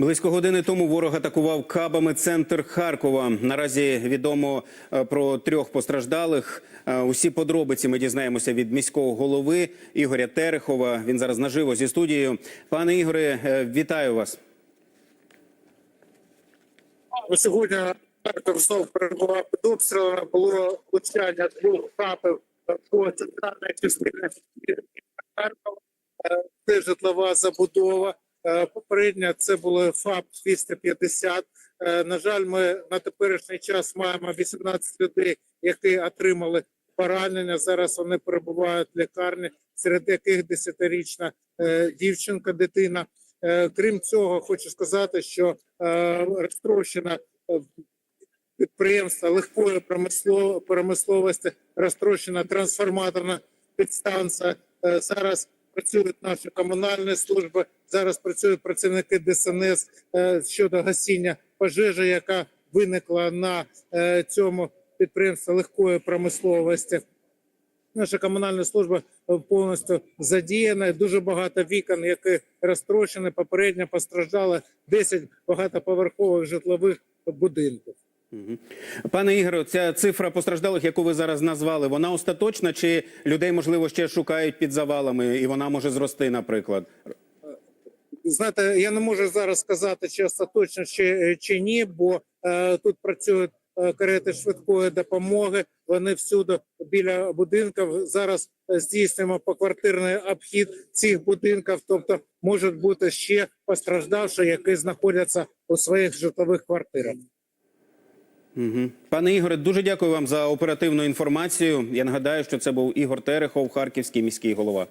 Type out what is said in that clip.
Близько години тому ворог атакував кабами центр Харкова. Наразі відомо е, про трьох постраждалих. Е, Усі подробиці ми дізнаємося від міського голови Ігоря Терехова. Він зараз наживо зі студією. Пане Ігоре, е, вітаю вас. Сьогодні знов перебував під обстрілами. Було влучання двох хабів по центральній частині Харкова. Це житлова забудова. Е, Попередньо це було ФАП 250. Е, На жаль, ми на теперішній час маємо 18 людей, які отримали поранення. Зараз вони перебувають в лікарні, серед яких 10-річна е, дівчинка, дитина. Крім цього, хочу сказати, що розтрощена підприємства легкої промисло- промисловості, розтрощена трансформаторна підстанція. Зараз працюють наші комунальні служби, зараз працюють працівники ДСНС е, щодо гасіння пожежі, яка виникла на е, цьому підприємстві легкої промисловості. Наша комунальна служба е, повністю задіяна. Дуже багато вікон, які розтрощені, попередньо постраждали 10 багатоповерхових житлових будинків. Пане Ігоре, ця цифра постраждалих, яку ви зараз назвали, вона остаточна чи людей можливо ще шукають під завалами, і вона може зрости, наприклад? Знаєте, я не можу зараз сказати, чи остаточно чи, чи ні, бо е, тут працюють е, карети швидкої допомоги. Вони всюди біля будинків. Зараз е, здійснюємо поквартирний обхід цих будинків. Тобто можуть бути ще постраждавші, які знаходяться у своїх житлових квартирах. Угу. Пане Ігоре, дуже дякую вам за оперативну інформацію. Я нагадаю, що це був Ігор Терехов, харківський міський голова.